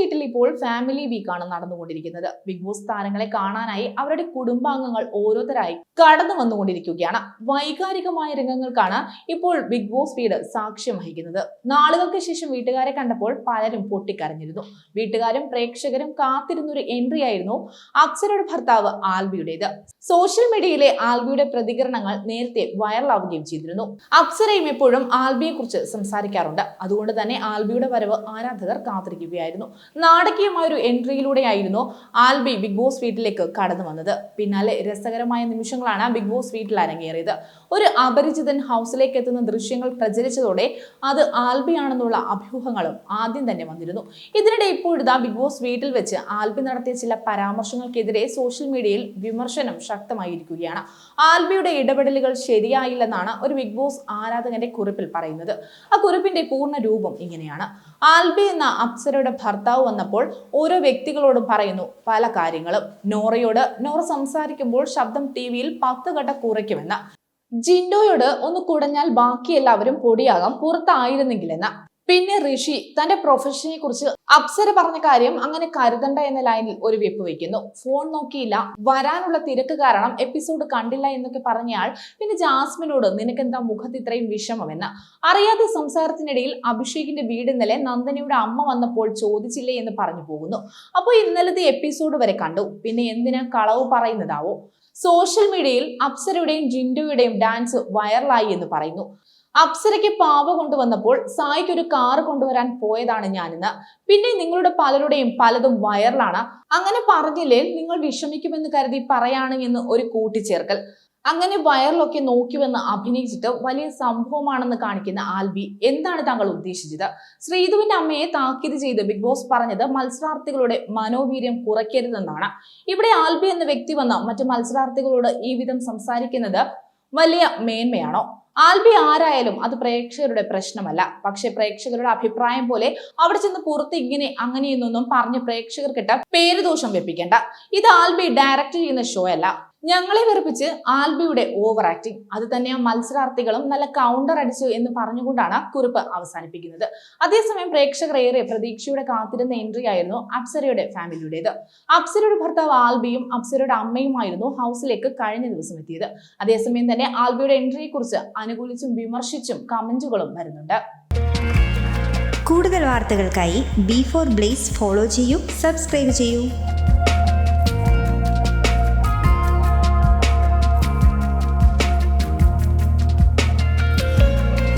വീട്ടിൽ ഇപ്പോൾ ഫാമിലി വീക്കാണ് നടന്നുകൊണ്ടിരിക്കുന്നത്. ബിഗ് ബോസ് താരങ്ങളെ കാണാനായി അവരുടെ കുടുംബാംഗങ്ങൾ ഓരോരുത്തരായി കടന്നു വന്നുകൊണ്ടിരിക്കുകയാണ്. വൈകാരികമായ രംഗങ്ങൾക്കാണ് ഇപ്പോൾ ബിഗ് ബോസ് വീട് സാക്ഷ്യം വഹിക്കുന്നത്. നാളുകൾക്ക് ശേഷം വീട്ടുകാരെ കണ്ടപ്പോൾ പലരും പൊട്ടിക്കരഞ്ഞിരുന്നു. വീട്ടുകാരും പ്രേക്ഷകരും കാത്തിരുന്നൊരു എൻട്രി ആയിരുന്നു അക്സരുടെ ഭർത്താവ് ആൽബിയുടേത്. സോഷ്യൽ മീഡിയയിലെ ആൽബിയുടെ പ്രതികരണങ്ങൾ നേരത്തെ വൈറലാവുകയും ചെയ്തിരുന്നു. അപ്സരയും എപ്പോഴും ആൽബിയെ കുറിച്ച് സംസാരിക്കാറുണ്ട്. അതുകൊണ്ട് തന്നെ ആൽബിയുടെ വരവ് ആരാധകർ കാത്തിരിക്കുകയായിരുന്നു. നാടകീയമായ ഒരു എൻട്രിയിലൂടെയായിരുന്നു ആൽബി ബിഗ് ബോസ് വീട്ടിലേക്ക് കടന്നു വന്നത്. പിന്നാലെ രസകരമായ നിമിഷങ്ങളാണ് ബിഗ് ബോസ് വീട്ടിൽ അരങ്ങേറിയത്. ഒരു അപരിചിതൻ ഹൗസിലേക്ക് എത്തുന്ന ദൃശ്യങ്ങൾ പ്രചരിച്ചതോടെ അത് ആൽബിയാണെന്നുള്ള അഭ്യൂഹങ്ങളും ആദ്യം തന്നെ വന്നിരുന്നു. ഇതിനിടെ ഇപ്പോഴിതാ ബിഗ് ബോസ് വീട്ടിൽ വെച്ച് ആൽബി നടത്തിയ ചില പരാമർശങ്ങൾക്കെതിരെ സോഷ്യൽ മീഡിയയിൽ വിമർശനം ശക്തമായിരിക്കുകയാണ്. ആൽബിയുടെ ഇടപെടലുകൾ ശരിയായില്ലെന്നാണ് ഒരു ബിഗ് ബോസ് ആരാധകന്റെ കുറിപ്പിൽ പറയുന്നത്. ആ കുറിപ്പിന്റെ പൂർണ രൂപം ഇങ്ങനെയാണ്. ആൽബി എന്ന അപ്സരയുടെ ഭർത്താവ് വന്നപ്പോൾ ഓരോ വ്യക്തികളോടും പറയുന്നു പല കാര്യങ്ങളും. നോറയോട് നോറ സംസാരിക്കുമ്പോൾ ശബ്ദം ടി വിയിൽ പത്ത് ഘട്ട കുറയ്ക്കുമെന്ന്. ജിൻഡോയോട് ഒന്ന് കുടഞ്ഞാൽ ബാക്കി എല്ലാവരും പൊടിയാകാം പുറത്തായിരുന്നെങ്കിലെന്ന. പിന്നെ ഋഷി തന്റെ പ്രൊഫഷനെ കുറിച്ച് അപ്സര പറഞ്ഞ കാര്യം അങ്ങനെ കരുതണ്ട എന്ന ലൈനിൽ ഒരു വെപ്പ് വെക്കുന്നു. ഫോൺ നോക്കിയില്ല. വരാനുള്ള തിരക്ക് കാരണം എപ്പിസോഡ് കണ്ടില്ല എന്നൊക്കെ പറഞ്ഞയാൾ പിന്നെ ജാസ്മിനോട് നിനക്കെന്താ മുഖത്ത് ഇത്രയും വിഷമമെന്ന്? അറിയാതെ സംസാരത്തിനിടയിൽ അഭിഷേകിന്റെ വീട് ഇന്നലെ നന്ദനയുടെ അമ്മ വന്നപ്പോൾ ചോദിച്ചില്ലേ എന്ന് പറഞ്ഞു പോകുന്നു. അപ്പോൾ ഇന്നലത്തെ എപ്പിസോഡ് വരെ കണ്ടു. പിന്നെ എന്തിനാ കളവ് പറയുന്നതാവോ? സോഷ്യൽ മീഡിയയിൽ അപ്സരയുടെയും ജിൻഡോയുടെയും ഡാൻസ് വൈറലായി എന്ന് പറയുന്നു. അപ്സരയ്ക്ക് പാവ കൊണ്ടുവന്നപ്പോൾ സായിക്ക് ഒരു കാർ കൊണ്ടുവരാൻ പോയതാണ് ഞാനിന്ന്. പിന്നെ നിങ്ങളുടെ പലരുടെയും പലതും വയറിലാണ്. അങ്ങനെ പറഞ്ഞില്ലേ നിങ്ങൾ വിഷമിക്കുമെന്ന് കരുതി പറയാണ് എന്ന് ഒരു കൂട്ടിച്ചേർക്കൽ. അങ്ങനെ വയറിലൊക്കെ നോക്കിവെന്ന് അഭിനയിച്ചിട്ട് വലിയ സംഭവമാണെന്ന് കാണിക്കുന്ന ആൽബി എന്താണ് താങ്കൾ ഉദ്ദേശിച്ചത്? ശ്രീധുവിന്റെ അമ്മയെ താക്കീത് ചെയ്ത് ബിഗ് ബോസ് പറഞ്ഞത് മത്സരാർത്ഥികളുടെ മനോവീര്യം കുറയ്ക്കരുതെന്നാണ്. ഇവിടെ ആൽബി എന്ന വ്യക്തി വന്ന മറ്റു മത്സരാർത്ഥികളോട് ഈ വിധം സംസാരിക്കുന്നത് വലിയ മേന്മയാണോ? ആൽബി ആരായാലും അത് പ്രേക്ഷകരുടെ പ്രശ്നമല്ല. പക്ഷെ പ്രേക്ഷകരുടെ അഭിപ്രായം പോലെ അവിടെ ചെന്ന് പുറത്ത് ഇങ്ങനെ അങ്ങനെയെന്നൊന്നും പറഞ്ഞ് പ്രേക്ഷകർക്കിട്ട പേരുദോഷം വെപ്പിക്കേണ്ട. ഇത് ആൽബി ഡയറക്റ്റ് ചെയ്യുന്ന ഷോ അല്ല. ഞങ്ങളെ വെറുപ്പിച്ച് ആൽബിയുടെ ഓവർ ആക്ടിങ് അത് തന്നെ മത്സരാർത്ഥികളും നല്ല കൗണ്ടർ അടിച്ചു എന്ന് പറഞ്ഞുകൊണ്ടാണ് കുറിപ്പ് അവസാനിപ്പിക്കുന്നത്. അതേസമയം പ്രേക്ഷകർ ഏറെ പ്രതീക്ഷയുടെ കാത്തിരുന്ന എൻട്രി ആയിരുന്നു അപ്സരയുടെ ഫാമിലിയുടേത്. അപ്സരയുടെ ഭർത്താവ് ആൽബിയും അപ്സരയുടെ അമ്മയുമായിരുന്നു ഹൗസിലേക്ക് കഴിഞ്ഞ ദിവസം എത്തിയത്. അതേസമയം തന്നെ ആൽബിയുടെ എൻട്രിയെ കുറിച്ച് അനുകൂലിച്ചും വിമർശിച്ചും കമന്റുകളും വരുന്നുണ്ട്. കൂടുതൽ വാർത്തകൾക്കായി ബി ഫോർ ബ്ലേസ് ഫോളോ ചെയ്യൂ സബ്സ്ക്രൈബ് ചെയ്യൂ.